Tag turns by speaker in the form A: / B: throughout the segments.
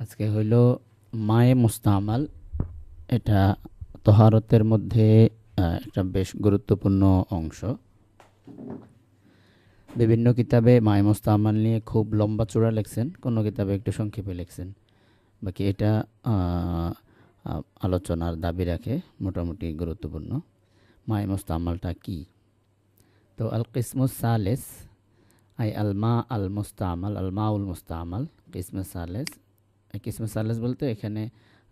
A: আজকে হইল মায়ে মুস্তামাল। এটা তহারতের মধ্যে একটা বেশ গুরুত্বপূর্ণ অংশ। বিভিন্ন কিতাবে মায়ে মুস্তামাল নিয়ে খুব লম্বা চূড়া লেখছেন, কোনো কিতাবে একটু সংক্ষেপে লেখছেন। বাকি এটা আলোচনার দাবি রাখে, মোটামুটি গুরুত্বপূর্ণ। মায়ে মুস্তামালটা কি? তো আল কিসমুস সালেস আই আল মা আল মুস্তামাল আল মাউল মুস্তামাল কিসমে সালেস কিসমে সালেস বলতে এখানে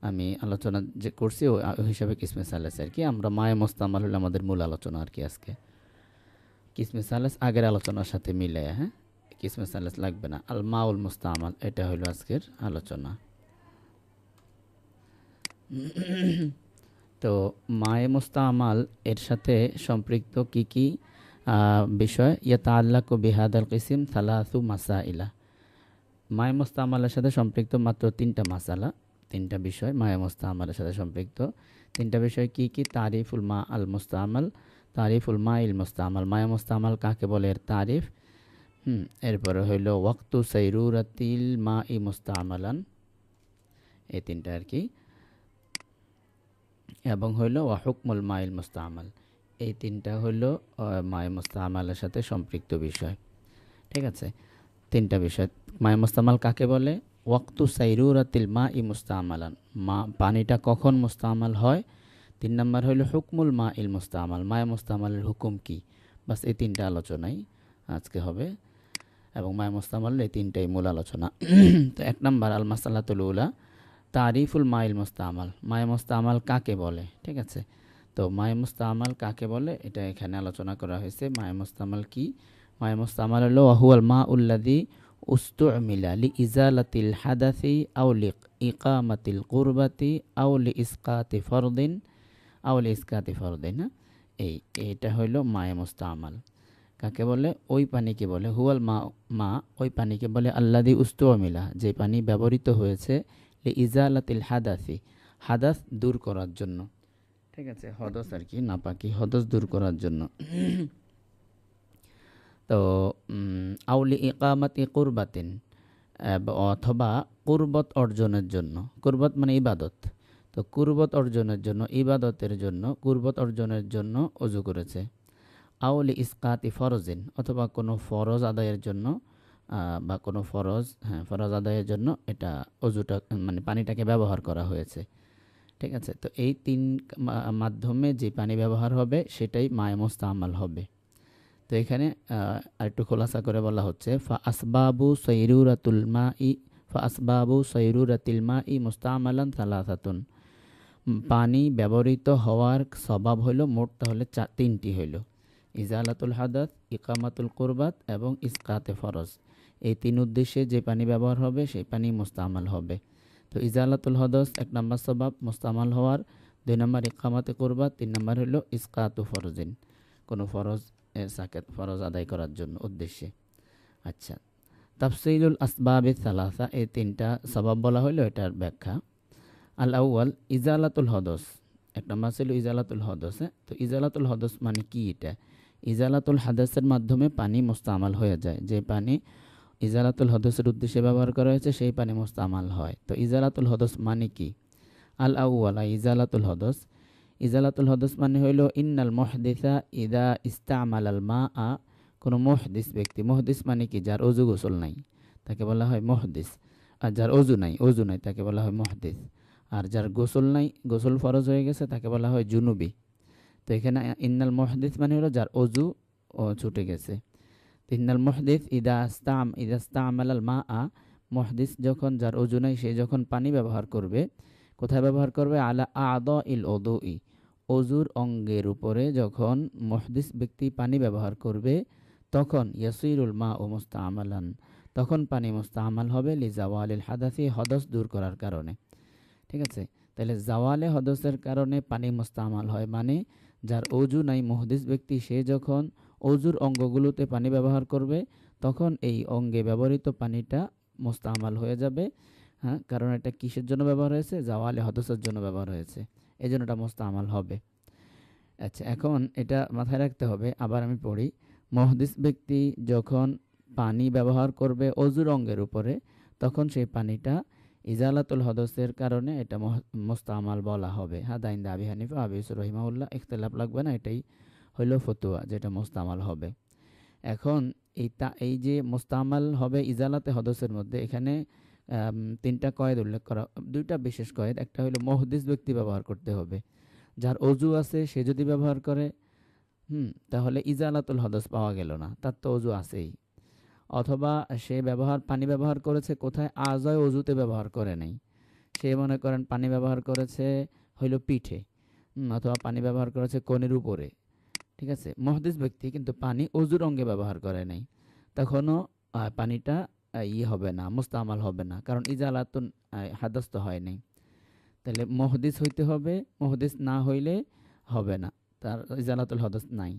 A: আমি আলোচনা যে করছি ওই হিসাবে কিসমে সালেস আর কি। আমরা মায়ে মোস্তামাল হলো আমাদের মূল আলোচনা আর কি আজকে। কিসমে সালেস আগের আলোচনার সাথে মিলে হ্যাঁ? কিসমে সালেস লাগবে না। আল মাউল মুস্তামাল এটা হলো আজকের আলোচনা। তো মায়ে মুস্তামাল এর সাথে সম্পৃক্ত কি কি বিষয় ইয়া তাল্লাক বিহাদ আল কিসিম সালাসু মাসাইলা। মায়ে মোস্তামালের সাথে সম্পৃক্ত মাত্র তিনটা মাসালা, তিনটা বিষয়। মায়ে মোস্তামালের সাথে সম্পৃক্ত তিনটা বিষয় কি কি? তারিফুল মা আল মুস্তামাল, তারিফুল মা ইল মুস্তামাল। মায়ে মোস্তামাল কাকে বলে এর তারিফ? হুম, এরপরে হইল ওয়াক্তু সাইরুরাতিল মা ই মুস্তামালান। এই তিনটা আর কি। এবং হইল ওয়াহুকমুল মাইল মুস্তামাল। এই তিনটা আহ, মায়ে মুস্তামালের সাথে সম্পৃক্ত বিষয়। ঠিক আছে? তিনটা বিষয়। মায়ে মুস্তামাল কাকে বলে? ওয়াক্তু সাইরুরাতিল মা ই মুস্তামালান। মা পানিটা কখন মুস্তামাল হয়? তিন নম্বর হইল হুকমুল মা ইল মুস্তামাল। মায়ে মুস্তামালের হুকুম কি? বাস এই তিনটা আলোচনাই আজকে হবে। এবং মায়ে মুস্তামাল এই তিনটাই মূল আলোচনা। তো এক নম্বর আল মাসাল্লাতুল উলা তারিফুল মাইল মুস্তামাল। মায়ে মুস্তামাল কাকে বলে? ঠিক আছে? তো মায়ে মুস্তামাল কাকে বলে? এটা এখানে আলোচনা করা হয়েছে। মায়ে মুস্তামাল কি? মায়ে মুস্তামাল হলো ওয়াহুয়াল মা উল্লাদি উস্তুমিলা লি ইজালাতিল হাদাসি আও লি ইকামাতিল কুরবাতি আও লি ইসকাতি ফরদিন, আও লি ইসকাতি ফরদিন হ্যাঁ? এই, এটা হইল মায়ে মুস্তামাল কাকে বলে? ওই পানিকে বলে। হুয়াল মা মা, ওই পানিকে বলে আল্লাদি উস্তুমিলা, যে পানি ব্যবহৃত হয়েছে লি ইজালাতিল হাদাসি। হাদাস দূর করার জন্য। ঠিক আছে, হদস আর কি, নাপাকি, হদস দূর করার জন্য। তো আউলি ইকামাতি কুরবাতিন অথবা কুরবত অর্জনের জন্য, কুরবত মানে ইবাদত। তো কুরবত অর্জনের জন্য, ইবাদতের জন্য, কুরবত অর্জনের জন্য অজু করেছে। আউলি ইসকাতি ফরজিন, অথবা কোনো ফরজ আদায়ের জন্য বা কোনো ফরজ হ্যাঁ ফরজ আদায়ের জন্য এটা অজুটা মানে পানিটাকে ব্যবহার করা হয়েছে। ঠিক আছে? তো এই তিন মাধ্যমে যে পানি ব্যবহার হবে, সেটাই মায়ে মোস্তামাল হবে। তো এখানে আরেকটু খোলাসা করে বলা হচ্ছে, ফা আসবাবু সৈরুরাতুল মা ই ফা আসবাবু সৈরুরাতিল মা ই মুস্তামালান সালাসাতুন। পানি ব্যবহৃত হওয়ার স্বভাব হলো মোট তাহলে চা, তিনটি হইল। ইজালাতুল হাদাত, ইকামাতুল কুরবাত এবং ইসকাতে ফরজ। এই তিন উদ্দেশ্যে যে পানি ব্যবহার হবে, সেই পানি মুস্তামাল হবে। তো ইজালাতুল হদস এক নম্বর স্বভাব মোস্তামাল হওয়ার দুই নম্বর ইকামাতে কুরবাত তিন নম্বর হলো ইসকাতু ফরজিন, কোনো ফরজ সাকেত ফরজ আদায় করার জন্য উদ্দেশ্যে। আচ্ছা তাফসিলুল আসবাবে সালাসা, এই তিনটা সবাব বলা হলো, এটার ব্যাখ্যা। আল আউয়াল, ইজালাতুল হদস, এক নম্বর ছিল ইজালাতুল হদস হ্যাঁ? তো ইজালাতুল হদস মানে কি এটা? ইজালাতুল হাদাসের মাধ্যমে পানি মোস্তামাল হয়ে যায়, যে পানি ইজালাতুল হদসের উদ্দেশ্যে ব্যবহার করা হয়েছে, সেই পানি মোস্তামাল হয়। তো ইজালাতুল হদস মানে কি? আল আউয়ালা ইজালাতুল হদস। ইজালাতুল হদস মানে হইল, ইন্নাল মহদিসা ইদা ইস্তামাল আল মা আ কোনো মহদিস ব্যক্তি, মহদিস মানে কি? যার অজু গোসল নাই, তাকে বলা হয় মহদিস। আর যার অজু নাই অজু নাই, তাকে বলা হয় মহদিস। আর যার গোসল নাই, গোসল ফরজ হয়ে গেছে, তাকে বলা হয় জুনুবি। তো এখানে ইন্নাল মহদিস মানে হলো, যার অজু ছুটে গেছে। তো ইন্নাল মহদিস ইদা আস্তাম ইদা ইস্তামাল আল মা আ মহদিস যখন যার অজু নাই সে যখন পানি ব্যবহার করবে, কোথায় ব্যবহার করবে? আলা আদ ইল ওদু ই অজুর অঙ্গের উপরে যখন মহদিস ব্যক্তি পানি ব্যবহার করবে, তখন ইয়াসিরুল মা ও মুস্তামালান, তখন পানি মুস্তামাল হবে লি জাওয়ালিল হাদাসি, হদস দূর করার কারণে। ঠিক আছে? তাহলে জাওয়ালে হদসের কারণে পানি মুস্তামাল হয় মানে যার অজু নাই মহদিস ব্যক্তি সে যখন অজুর অঙ্গগুলোতে পানি ব্যবহার করবে, তখন এই অঙ্গে ব্যবহৃত পানিটা মোস্তামাল হয়ে যাবে। হ্যাঁ কারণ এটা কিসের জন্য ব্যবহার হয়েছে? জাওয়ালে হদসের জন্য ব্যবহার হয়েছে। এই জন্য এটা মোস্তামাল হবে। আচ্ছা এখন এটা মাথায় রাখতে হবে। আবার আমি পড়ি। মহদিস ব্যক্তি যখন পানি ব্যবহার করবে অজুর অঙ্গের উপরে, তখন সেই পানিটা ইজালাতুল হদসের কারণে এটা মোস্তামাল বলা হবে। হাদাইন আবি হানিফা, আবি ইউসুফ রহিমাউল্লাহ ইখতলাফ লাগবে না, এটাই হইল ফতুয়া, যেটা মোস্তামাল হবে। এখন এই তা, এই যে মোস্তামাল হবে ইজালাতে হদসের মধ্যে, এখানে তিনটা কয়েদ উল্লেখ করা, দুইটা বিশেষ কয়েদ, একটা হলো মহদিস ব্যক্তি ব্যবহার করতে হবে। যার অজু আছে, সে যদি ব্যবহার করে, হুম, তাহলে ইজালাতুল হদস পাওয়া গেল না, তার তো অজু আছেই। অথবা সে ব্যবহার, পানি ব্যবহার করেছে, কোথায়? আজয় অজুতে ব্যবহার করে নাই। সে মনে করেন পানি ব্যবহার করেছে হইল পিঠে অথবা পানি ব্যবহার করেছে কোণের উপরে। ঠিক আছে? মহদিস ব্যক্তি কিন্তু পানি অজুর অঙ্গে ব্যবহার করে নাই। তখনও পানিটা ই হবে না, মুস্তামাল হবে না, কারণ ইজালাতুন হাদস্ত হয় নাই। তাহলে মহদিস হইতে হবে মহদিস না হইলে হবে না, তার ইজালাতুল হদস নাই।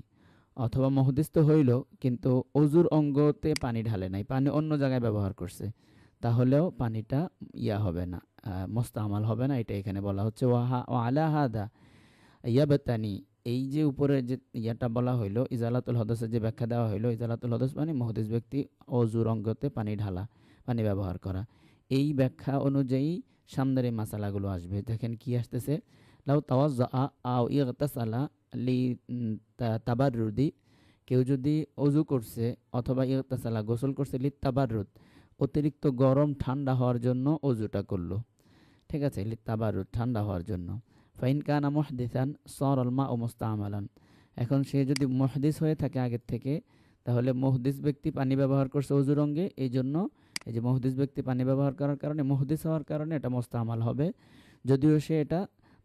A: অথবা মহদিস তো হইল, কিন্তু অজুর অঙ্গতে পানি ঢালে নাই, পানি অন্য জায়গায় ব্যবহার করছে। তাহলেও পানিটা ইয়া হবে না মোস্তামাল হবে না, এটা এখানে বলা হচ্ছে, ওয়াহা ও আলা হাদা ইয়াবাতানি এই যে উপরে যে ইয়াটা বলা হইল, ইজালাতুল হদসের যে ব্যাখ্যা দেওয়া হইল, ইজালাতুল হদস মানে মহদিস ব্যক্তি অজুর অঙ্গতে পানি ঢালা, পানি ব্যবহার করা। এই ব্যাখ্যা অনুযায়ী সামনের এই মাসালাগুলো আসবে। দেখেন কি আসতেছে, লাউ তাওয়াজ্জা আও ইগতাসালা লি তাবাররুদি। কেউ যদি অজু করছে অথবা ইগতাসালা গোসল করছে লি তাবাররুদ, অতিরিক্ত গরম ঠান্ডা হওয়ার জন্য অজুটা করল। ঠিক আছে, লি তাবাররুদ ঠান্ডা হওয়ার জন্য। ফাইন কানা মুহদিসান সরল মা ও মোস্তামালান এখন সে যদি মুহদিস হয়ে থাকে আগের থেকে, তাহলে মুহদিস ব্যক্তি পানি ব্যবহার করছে অজুর অঙ্গে এই জন্য এই যে মহদিস ব্যক্তি পানি ব্যবহার করার কারণে, মহদিস হওয়ার কারণে এটা মোস্তামাল হবে। যদিও সে এটা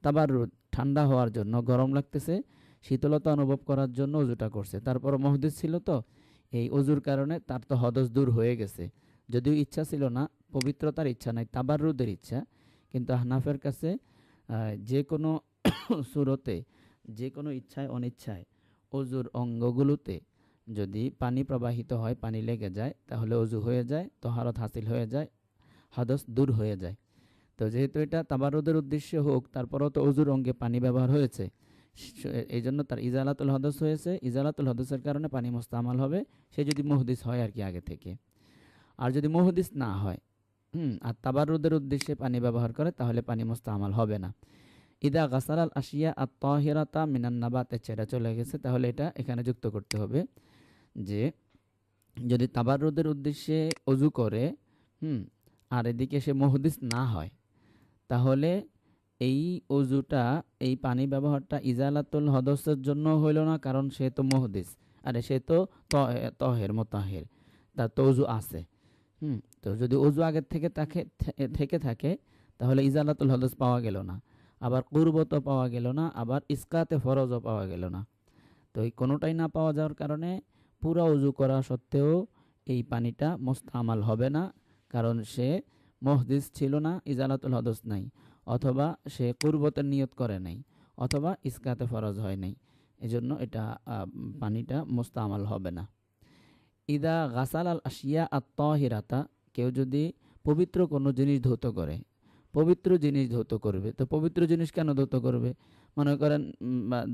A: তাবার ঠান্ডা হওয়ার জন্য, গরম লাগতেছে, শীতলতা অনুভব করার জন্য অজুটা করছে। তারপর মহদিস ছিল তো, এই অজুর কারণে তার তো হদস দূর হয়ে গেছে। যদিও ইচ্ছা ছিল না, পবিত্রতার ইচ্ছা নাই তাবার তাবারুদের ইচ্ছা, কিন্তু হানাফের কাছে যে কোনো সুরতে, যে কোনো ইচ্ছায় অনিচ্ছায় অজুর অঙ্গগুলোতে যদি পানি প্রবাহিত হয়, পানি লেগে যায়, তাহলে অজু হয়ে যায়, তহারত হাসিল হয়ে যায়, হাদস দূর হয়ে যায়। তো যেহেতু এটা তাবারুদের উদ্দেশ্যে হোক, তারপরেও তো অজুর অঙ্গে পানি ব্যবহার হয়েছে। এই জন্য তার ইজালাতুল হদস হয়েছে। ইজালাতুল হদসের কারণে পানি মোস্তামাল হবে। সে যদি মহদিস হয় আর কি আগে থেকে। আর যদি মহদিস না হয় হুম, আর তাবারুদের উদ্দেশ্যে পানি ব্যবহার করে, তাহলে পানি মোস্তামাল হবে না। ইদা গাসাল আল আশিয়া আর তহিরাতা মিনান নাবাতে চলে গেছে। তাহলে এটা এখানে যুক্ত করতে হবে যে, যদি তাবারুদের উদ্দেশ্যে অজু করে, হুম, আর এদিকে সে মহদিস না হয়, তাহলে এই অজুটা, এই পানি ব্যবহারটা ইজালাতুল হদসের জন্য হইল না, কারণ সে তো মহদিস। আরে, সে ত- তহের, মোতাহের। তার তো অজু আছে। হুম, তো যদি অজু আগের থেকে থাকে থেকে থাকে, তাহলে ইজালাতুল হদস পাওয়া গেল না। আবার কুরবতও পাওয়া গেল না, আবার ইসকাতে ফরজও পাওয়া গেল না। তো এই কোনোটাই না পাওয়া যাওয়ার কারণে পুরা উজু করা সত্ত্বেও এই পানিটা মোস্তামাল হবে না, কারণ সে মহদিস ছিল না ইজালাতুল হদস নাই, অথবা সে কুরবতের নিয়ত করে নাই, অথবা ইসকাতে ফরজ হয় নাই। এজন্য এটা পানিটা মোস্তামাল হবে না। ইদা গাসাল আল আশিয়া আর তহিরাতা, কেউ যদি পবিত্র কোনো জিনিস ধৌত করে, পবিত্র জিনিস ধৌত করবে, তো পবিত্র জিনিস কেন ধৌত করবে? মনে করেন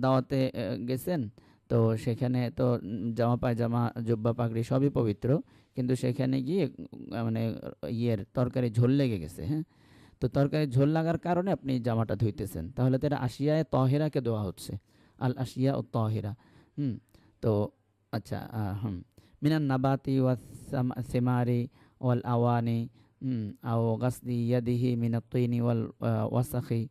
A: দাওয়াতে গেছেন, তো সেখানে তো জামা পায়জামা, জুব্বা, পাগড়ি সবই পবিত্র, কিন্তু সেখানে গিয়ে মানে ইয়ের তরকারি ঝোল লেগে গেছে হ্যাঁ? তো তরকারি ঝোল লাগার কারণে আপনি জামাটা ধুইতেছেন। তাহলে তো এটা আশিয়ায় তহেরাকে দেওয়া হচ্ছে, আল আশিয়া ও তহেরা, হুম? তো আচ্ছা হুম। মিনান নাবাতি ওয়া সাম- সেমারি ওয়াল আওয়ানি আও গাসদি ইয়াদিহি মিনাত্তিনি ওয়াল ওয়াসাখি।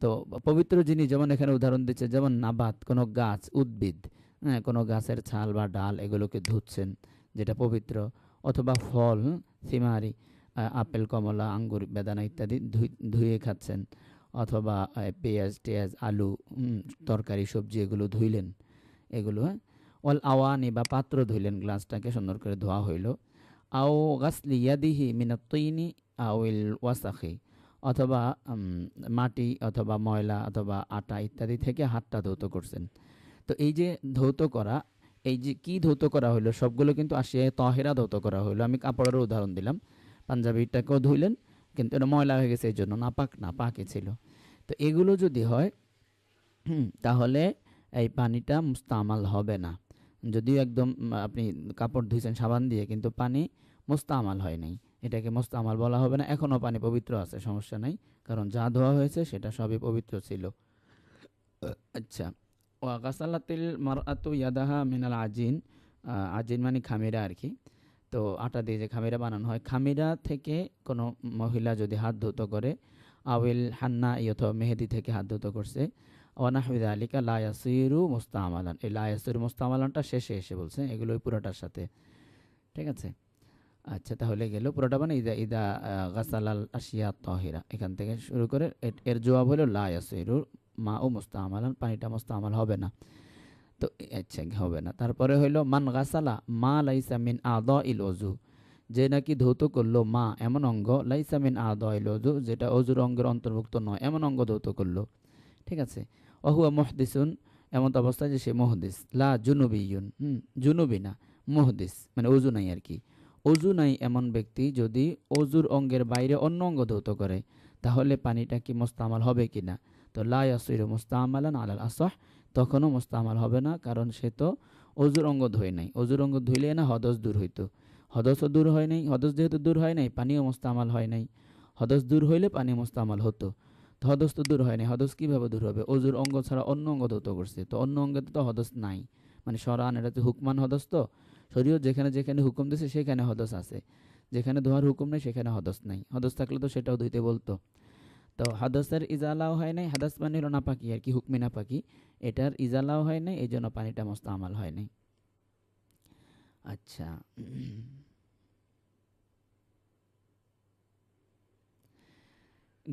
A: তো পবিত্র জিনিস যেমন এখানে উদাহরণ দিচ্ছে, যেমন নাবাত, কোনো গাছ উদ্ভিদ হ্যাঁ কোনো গাছের ছাল বা ডাল এগুলোকে ধুচ্ছেন, যেটা পবিত্র, অথবা ফল সিমারি আপেল, কমলা, আঙ্গুর, বেদানা ইত্যাদি ধুয়ে খাচ্ছেন, অথবা পেঁয়াজ, টেয়াজ, আলু তরকারি, সবজি এগুলো ধুইলেন, এগুলো হ্যাঁ ওয়াল আওয়ানি বা পাত্র ধুইলেন গ্লাসটাকে, সুন্দর করে ধোয়া হইল। আও গাসলি ইয়াদিহি মিনাত্তিনি আউইল ওয়াসাখি, অথবা মাটি অথবা ময়লা অথবা আটা ইত্যাদি থেকে হাতটা ধৌত করছেন। তো এই যে ধৌত করা, এই যে কি ধৌত করা হলো সবগুলো কিন্তু আসিয়ায় তহেরা ধৌত করা হলো আমি কাপড়েরও উদাহরণ দিলাম। পাঞ্জাবিটাকেও ধুইলেন, কিন্তু এটা ময়লা হয়ে গেছে এই জন্য না পাক না পাকে ছিল। তো এগুলো যদি হয় তাহলে এই পানিটা মুস্তামাল হবে না। যদিও একদম আপনি কাপড় ধুইছেন সাবান দিয়ে, কিন্তু পানি মুস্তামাল হয় নাই। এটাকে মোস্তামাল বলা হবে না। এখনও পানি পবিত্র আছে, সমস্যা নাই। কারণ যা ধোয়া হয়েছে, সেটা সবই পবিত্র ছিল। আচ্ছা। ওয়া গাসালাতিল মারআতু ইয়াদাহা মিনাল আজিন। আজিন মানে খামিরা আর কি। তো আটা দিয়ে যে খামিরা বানানো হয়, খামিরা থেকে কোনো মহিলা যদি হাত ধুতো করে, আউিল হান্না ইয়থ মেহেদি থেকে হাত ধুতো করছে ওয়ানাহমিদ আলিকা লায়াসিরু মোস্তামালান। এই লায়াসিরু মোস্তামালানটা শেষে এসে বলছে এগুলো ওই পুরোটার সাথে। ঠিক আছে? আচ্ছা তাহলে গেল পুরোটা মানে ইদা ইদা গাসালাল আসিয়া তহিরা। এখান থেকে শুরু করে এর- এর জবাব হলো লায়াসিরু মা ও মোস্তামালান, পানিটা মোস্তামাল হবে না। তো আচ্ছা হবে না। তারপরে হইল মান গাসালা মা লাইসা মিন আদ ইল অজু যে নাকি ধৌত করল মা, এমন অঙ্গ, লাইসা মিন আদ ইল অজু যেটা অজুর অঙ্গের অন্তর্ভুক্ত নয়, এমন অঙ্গ ধৌত করল। ঠিক আছে? অহুয়া মহদিসুন, এমন তো অবস্থা যে সে মহদিস। লা জুনুবিউন হুম, জুনুবি না, মহদিস মানে অজু নাই আর কি। অজু নাই এমন ব্যক্তি যদি অজুর অঙ্গের বাইরে অন্য অঙ্গ ধৌত করে, তাহলে পানিটা কি মোস্তামাল হবে কি না? তো লা ইয়াসিরু মুস্তামালান আলাল আসহ, তখনও মোস্তামাল হবে না, কারণ সে তো অজুর অঙ্গ ধুয়ে নাই। অজুর অঙ্গ ধুইলে না হদস দূর হইতো। হদসও দূর হয় নাই, হদস যেহেতু দূর হয় নাই, পানিও মোস্তামাল হয় নাই। হদস দূর হইলে পানি মোস্তামাল হতো। তো হদস তো দূর হয় নাই। হদস কীভাবে দূর হবে? অজুর অঙ্গ ছাড়া অন্য অঙ্গ ধৌত করছে। তো অন্য অঙ্গে তো হদস নাই। মানে সরান, এটা তো হুকমান হদস তো শরীয়ত যেখানে যেখানে হুকুম দিছে, সেখানে হদস আছে। যেখানে ধোয়ার হুকুম নেই, সেখানে হদস নাই। হদস থাকলে তো সেটাও ধুইতে বলতো। তো হাদসের ইজালাও হয় নাই। হাদাস মানে হলো নাপাকি আর কি, হুকমি নাপাকি। এটার ইজালাও হয় নাই এই জন্য পানিটা মস্ত আমাল হয় নাই। আচ্ছা।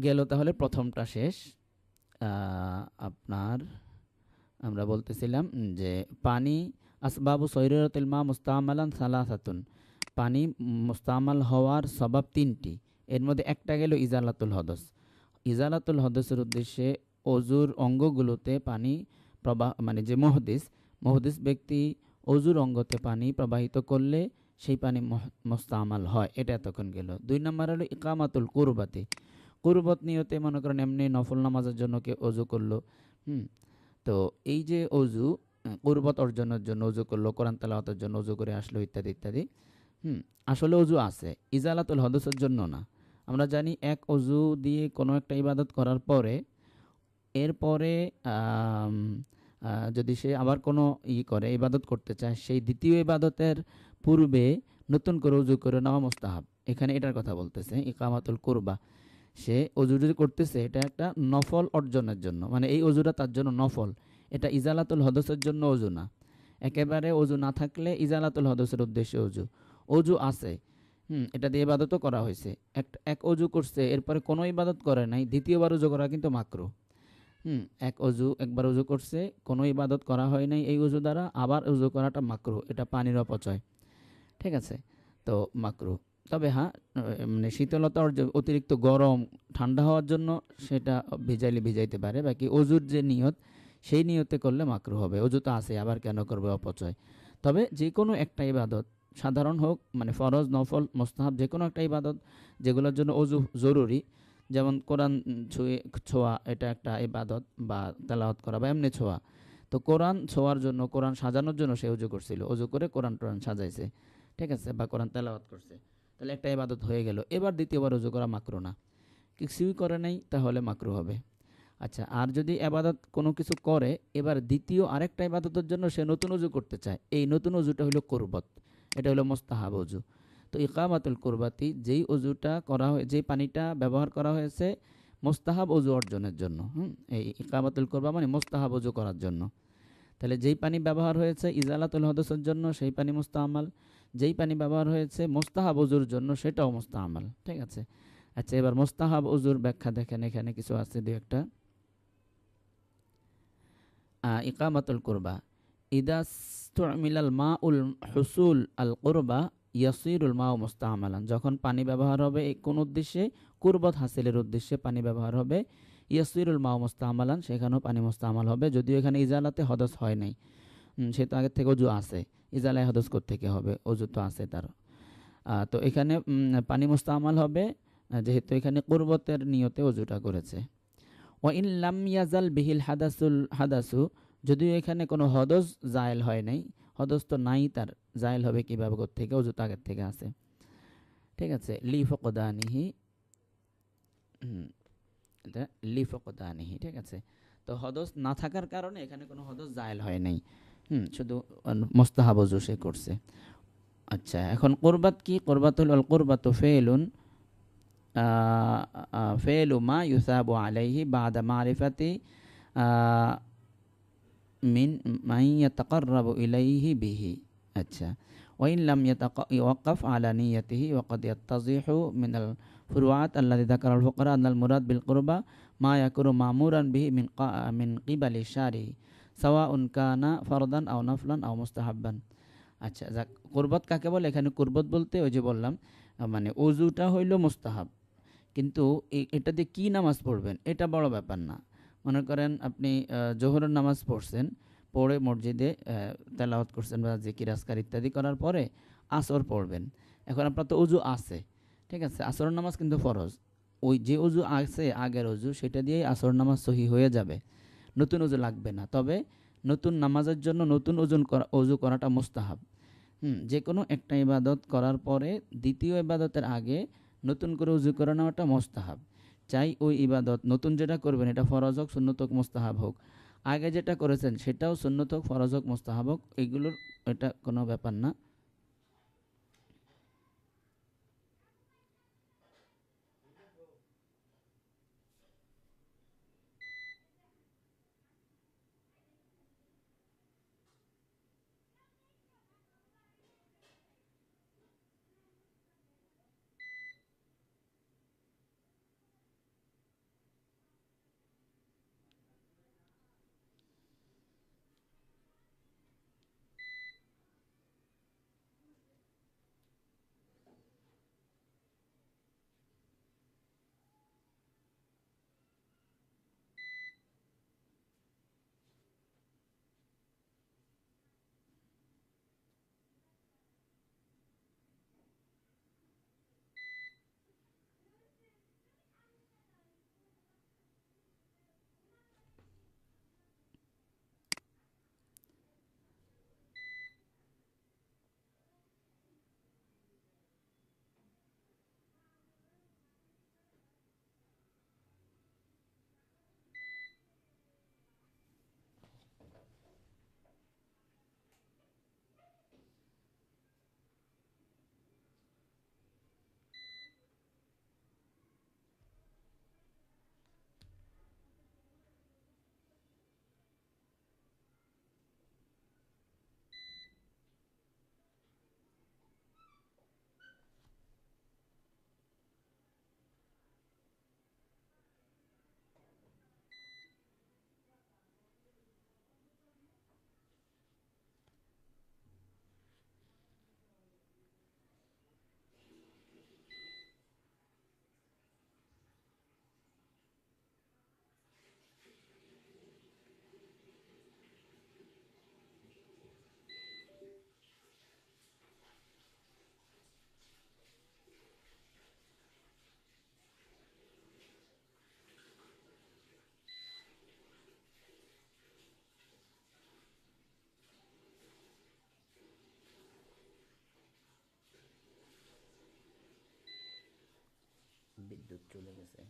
A: গেল তাহলে প্রথমটা শেষ। আপনার আমরা বলতেছিলাম যে পানি আসবাবু সৈরতিল মা মুস্তামালান সালাসাতুন। পানি মুস্তামাল হওয়ার স্বভাব তিনটি। এর মধ্যে একটা গেল ইজালাতুল হদস। ইজালাতুল হদসের উদ্দেশ্যে অজুর অঙ্গগুলোতে পানি প্রবাহ মানে যে মহদিস মহদিস ব্যক্তি অজুর অঙ্গতে পানি প্রবাহিত করলে সেই পানি মোস্তামাল হয়। এটা এতক্ষণ গেল। দুই নম্বর হলো ইকামাতুল কুরবাতে। কুরবত নিয়তে মনে করেন এমনি নফল নামাজের জন্য কে অজু করল, হুম? তো এই যে অজু কুরবত অর্জনের জন্য অজু করল, কোরআন তালাওয়াতের জন্য অজু করে আসলো, ইত্যাদি ইত্যাদি, হুম? আসলে অজু আছে, ইজালাতুল হদসের জন্য না। আমরা জানি এক অজু দিয়ে কোনো একটা ইবাদত করার পরে, এরপরে যদি সে আবার কোনো ই করে, ইবাদত করতে চায়, সেই দ্বিতীয় ইবাদতের পূর্বে নতুন করে অজু করে নেওয়া মোস্তাহাব। এখানে এটার কথা বলতেছে, ইকামাতুল কুরবা। সে অজু যদি করতেছে, এটা একটা নফল অর্জনের জন্য। মানে এই অজুটা তার জন্য নফল। এটা ইজালাতুল হদসের জন্য অজু না। একেবারে অজু না থাকলে ইজালাতুল হদসের উদ্দেশ্যে অজু। অজু আছে। হুম, এটা দিয়ে ইবাদতও করা হয়েছে। এক এক অজু করছে, এরপরে কোনো ইবাদত করে নাই। দ্বিতীয়বার অজু করা কিন্তু মাকরু। হুম, এক অজু, একবার অজু করছে, কোনো ইবাদত করা হয় নাই এই অজু দ্বারা, আবার অজু করাটা মাকরু। এটা পানির অপচয়। ঠিক আছে? তো মাকরু। তবে হ্যাঁ মানে শীতলতা অতিরিক্ত গরম, ঠান্ডা হওয়ার জন্য সেটা ভিজাইলে ভিজাইতে পারে। বাকি অজুর যে নিয়ত, সেই নিয়তে করলে মাকরু হবে। অজু তো আছে, আবার কেন করবে অপচয়? তবে যে কোনো একটা ইবাদত, সাধারণ হোক মানে ফরজ, নফল, মোস্তাহাব যে কোনো একটা ইবাদত, যেগুলোর জন্য অজু জরুরি, যেমন কোরআন ছুঁয়ে, ছোঁয়া, এটা একটা ইবাদত বা তেলাওয়াত করা বা এমনি ছোঁয়া। তো কোরআন ছোঁয়ার জন্য, কোরআন সাজানোর জন্য সে অজু করছিল। অজু করে কোরআন টোরআন সাজাইছে। ঠিক আছে, বা কোরআন তেলাওয়াত করছে। তাহলে একটা ইবাদত হয়ে গেল। এবার দ্বিতীয়বার অজু করা মাকরু না। কিছুই করে নাই, তাহলে মাকরু হবে। আচ্ছা আর যদি এবাদত কোনো কিছু করে, এবার দ্বিতীয় আরেকটা ইবাদতের জন্য সে নতুন উজু করতে চায়। এই নতুন অজুটা হলো কুরবত। এটা হলো মোস্তাহাব উজু তো ইকামাতুল কুরবাতি, যেই অজুটা করা হয়, যেই পানিটা ব্যবহার করা হয়েছে, মোস্তাহাব অজু অর্জনের জন্য। হুম? এই ইকামাতুল কুরবা মানে মোস্তাহাব অজু করার জন্য। তাহলে যেই পানি ব্যবহার হয়েছে, ইজালাতুল হদসের জন্য, সেই পানি মোস্তামাল। যেই পানি ব্যবহার হয়েছে মোস্তাহাব অজুর জন্য সেটাও মোস্তামাল ঠিক আছে? আচ্ছা এবার মোস্তাহাব অজুর ব্যাখ্যা দেখেন, এখানে কিছু আছে দু একটা। ইকামাতুল কুরবা মিলাল মা উল হুসুল আল কুরবা ইয়াসিরুল মা ও মুস্তামালান যখন পানি ব্যবহার হবে কোন উদ্দেশ্যে? কুরবত হাসিলের উদ্দেশ্যে পানি ব্যবহার হবে ইয়াসিরুল মা ও মুস্তামালান সেখানেও পানি মুস্তামাল হবে, যদিও এখানে ইজালাতে হদস হয় নাই। সে তো আগের থেকে অজু আছে। ইজালায় হদস থেকে হবে? অজু তো আছে তার তো এখানে পানি মুস্তামাল হবে যেহেতু এখানে কুরবতের নিয়তে অজুটা করেছে। ও ইন লাম ইয়াজাল বিহিল হাদাসুল, হাদাসু, যদিও এখানে কোনো হদস জায়েল হয় নাই, হদস তো নাই তার, জায়েল হবে কীভাবে থেকে অজু আগের থেকে আছে। ঠিক আছে লি ফকদানিহি এটা লি ফকদানিহি ঠিক আছে। তো হদস না থাকার কারণে এখানে কোনো হদস জায়েল হয় নাই। হুম, শুধু মোস্তাহাব অজু সে করছে। আচ্ছা এখন কোরবাত কি? কোরবাত হল কোরবাত ফেলুন ফেলু মা ইউসাবু আলাইহি বাদা মারিফাতি মিন মাই ইয়াতাকাররাবু ইলাইহি বিহি। আচ্ছা ওয়াইন লাম ইয়াতাওয়াক্কাফ আলা নিয়াতিহি, ওয়াকাদ ইয়াত্তাযিহু মিনাল ফুরুআত আল্লাযী যাকারা আল ফুকারা আনাল মুরাদ বিল কুরবা মা ইয়াকুরু মামুরান বিহি মিন মিন কিবালি শারিহি। সাওয়া উনকানা ফরদান আও নফলান আও মুস্তাহাব্বান। আচ্ছা যাক, কুরবত কাকে বলে? এখানে কুরবত বলতে ওই যে বললাম মানে অজুটা হইল মুস্তাহাব। কিন্তু এটা দিয়ে কী নামাজ পড়বেন? এটা বড় ব্যাপার না। মনে করেন আপনি জোহরের নামাজ পড়ছেন, পড়ে মসজিদে তেলাওয়াত করছেন বা জিকির আসকার ইত্যাদি করার পরে আসর পড়বেন। এখন আপনার তো উজু আছে, ঠিক আছে? আসর নামাজ কিন্তু ফরজ। ওই যে উজু আছে, আগের উজু, সেটা দিয়েই আসর নামাজ সহি হয়ে যাবে। নতুন অজু লাগবে না। তবে নতুন নামাজের জন্য নতুন ওজন করা অজু করাটা মোস্তাহাব। হুম যে কোনো একটা ইবাদত করার পরে দ্বিতীয় ইবাদতের আগে নতুন করে উজু করে নেওয়াটা মোস্তাহাব। চাই ওই ইবাদত, নতুন যেটা করবেন এটা ফরজ হোক, সুন্নত হোক, মোস্তাহাব হোক। আগে যেটা করেছেন সেটাও সুন্নত হোক, ফরজ হোক, মোস্তাহাব হোক, এগুলোর এটা কোনো ব্যাপার না। বিদ্যুৎ চলে গেছে।